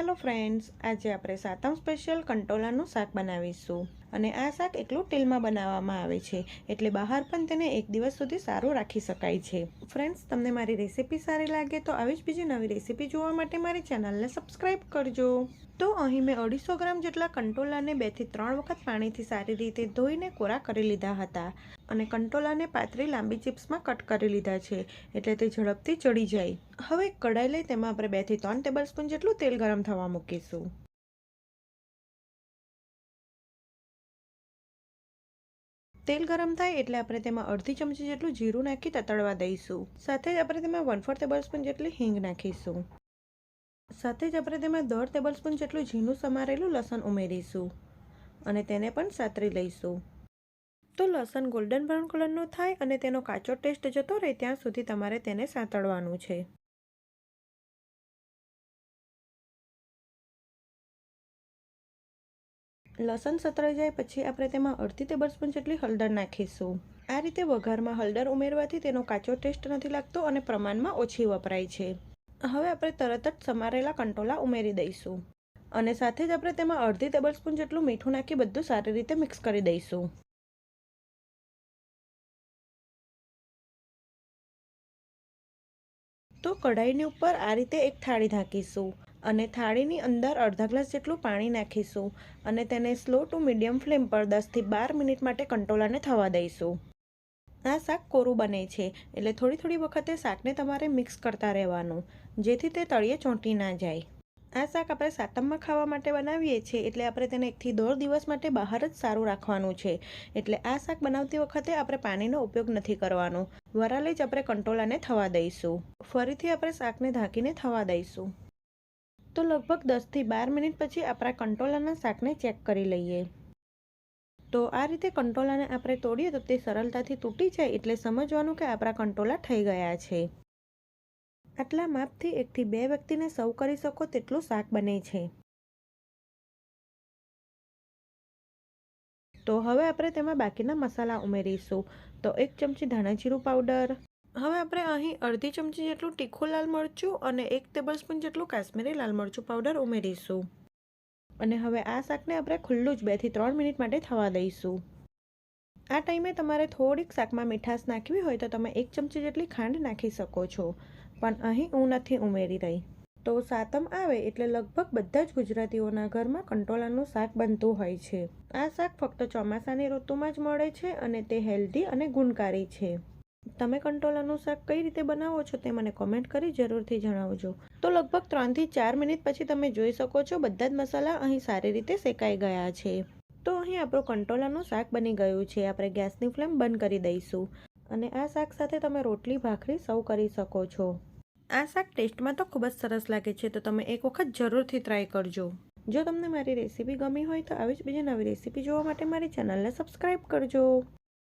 Hello friends આજે આપણે સાતમ special કંટોલાનું શાક બનાવીશું. અને આ શાક એકલું તેલમાં બનાવવામાં આવે છે, એટલે બહાર પણ તેને એક દિવસ સુધી સારું રાખી શકાય છે. ફ્રેન્ડ્સ તમને મારી રેસીપી સારી લાગે તો આવી જ બીજી નવી રેસીપી જોવા માટે મારી ચેનલને સબસ્ક્રાઈબ કરજો. તો અહીં મેં અઢીસો ગ્રામ જેટલા કંટોલાને બેથી ત્રણ વખત પાણીથી સારી રીતે ધોઈને કોરા કરી લીધા હતા અને કંટોલાને પાતળી લાંબી ચિપ્સમાં કટ કરી લીધા છે, એટલે તે ઝડપથી ચડી જાય. હવે કઢાઈ લઈ તેમાં આપણે બેથી ત્રણ ટેબલ સ્પૂન જેટલું તેલ ગરમ થવા મૂકીશું. તેલ ગરમ થાય એટલે આપણે તેમાં અડધી ચમચી જેટલું જીરું નાખી તતડવા દઈશું. સાથે જ આપણે તેમાં વન ફોર ટેબલ સ્પૂન જેટલી હિંગ નાખીશું. સાથે જ આપણે તેમાં દોઢ ટેબલ સ્પૂન જેટલું ઝીણું સમારેલું લસણ ઉમેરીશું અને તેને પણ સાતરી લઈશું. તો લસણ ગોલ્ડન બ્રાઉન કલરનું થાય અને તેનો કાચો ટેસ્ટ જતો રહે ત્યાં સુધી તમારે તેને સાંતળવાનું છે. લસણ સતરાઈ જાય પછી આપણે તેમાં અડધી ટેબલ સ્પૂન જેટલી હળદર નાખીશું. આ રીતે વઘારમાં હળદર ઉમેરવાથી તેનો કાચો ટેસ્ટ નથી લાગતો અને પ્રમાણમાં ઓછી વપરાય છે. હવે આપણે તરત જ સમારેલા કંટોલા ઉમેરી દઈશું. અને સાથે જ આપણે તેમાં અડધી ટેબલ સ્પૂન જેટલું મીઠું નાખી બધું સારી રીતે મિક્સ કરી દઈશું. તો કઢાઈની ઉપર આ રીતે એક થાળી ઢાંકીશું. અને થાળીની અંદર અડધા ગ્લાસ જેટલું પાણી નાખીશું અને તેને સ્લો ટુ મીડિયમ ફ્લેમ પર દસથી બાર મિનિટ માટે કંટોલાને થવા દઈશું. આ શાક કોરું બને છે, એટલે થોડી થોડી વખતે શાકને તમારે મિક્સ કરતા રહેવાનું, જેથી તે તળિયે ચોંટી ના જાય. આ શાક આપણે સાતમમાં ખાવા માટે બનાવીએ છીએ, એટલે આપણે તેને એકથી દોઢ દિવસ માટે બહાર જ સારું રાખવાનું છે, એટલે આ શાક બનાવતી વખતે આપણે પાણીનો ઉપયોગ નથી કરવાનો. વરાલે જ આપણે કંટોલાને થવા દઈશું. ફરીથી આપણે શાકને ઢાંકીને થવા દઈશું. તો લગભગ દસથી બાર મિનિટ પછી આપણા કંટોલાના શાકને ચેક કરી લઈએ. તો આ રીતે કંટોલાને આપણે તોડીએ તો તે સરળતાથી તૂટી જાય એટલે સમજવાનું કે આપણા કંટોલા થઈ ગયા છે. આટલા માપથી એકથી બે વ્યક્તિને સર્વ કરી શકો તેટલું શાક બને છે. તો હવે આપણે તેમાં બાકીના મસાલા ઉમેરીશું. તો એક ચમચી ધાણા જીરું પાવડર હવે આપણે અહીં અડધી ચમચી જેટલું તીખું લાલ મરચું અને એક ટેબલ સ્પૂન જેટલું કાશ્મીરી લાલ મરચું પાવડર ઉમેરીશું. અને હવે આ શાકને આપણે ખુલ્લું જ બેથી ત્રણ મિનિટ માટે થવા દઈશું. આ ટાઈમે તમારે થોડીક શાકમાં મીઠાશ નાખવી હોય તો તમે એક ચમચી જેટલી ખાંડ નાખી શકો છો, પણ અહીં હું નથી ઉમેરી રહી. તો સાતમ આવે એટલે લગભગ બધા જ ગુજરાતીઓના ઘરમાં કંટોલાનું શાક બનતું હોય છે. આ શાક ફક્ત ચોમાસાની ઋતુમાં જ મળે છે અને તે હેલ્ધી અને ગુણકારી છે. તમે કંટોલાનું શાક કઈ રીતે બનાવો છો તે મને કોમેન્ટ કરી જરૂરથી જણાવજો. તો લગભગ ત્રણથી ચાર મિનિટ પછી તમે જોઈ શકો છો બધા જ મસાલા અહીં સારી રીતે શેકાઈ ગયા છે. તો અહીં આપણું કંટોલાનું શાક બની ગયું છે. આપણે ગેસની ફ્લેમ બંધ કરી દઈશું અને આ શાક સાથે તમે રોટલી, ભાખરી સર્વ કરી શકો છો. આ શાક ટેસ્ટમાં તો ખૂબ જ સરસ લાગે છે, તો તમે એક વખત જરૂરથી ટ્રાય કરજો. જો તમને મારી રેસીપી ગમી હોય તો આવી જ બીજી નવી રેસીપી જોવા માટે મારી ચેનલને સબસ્ક્રાઈબ કરજો.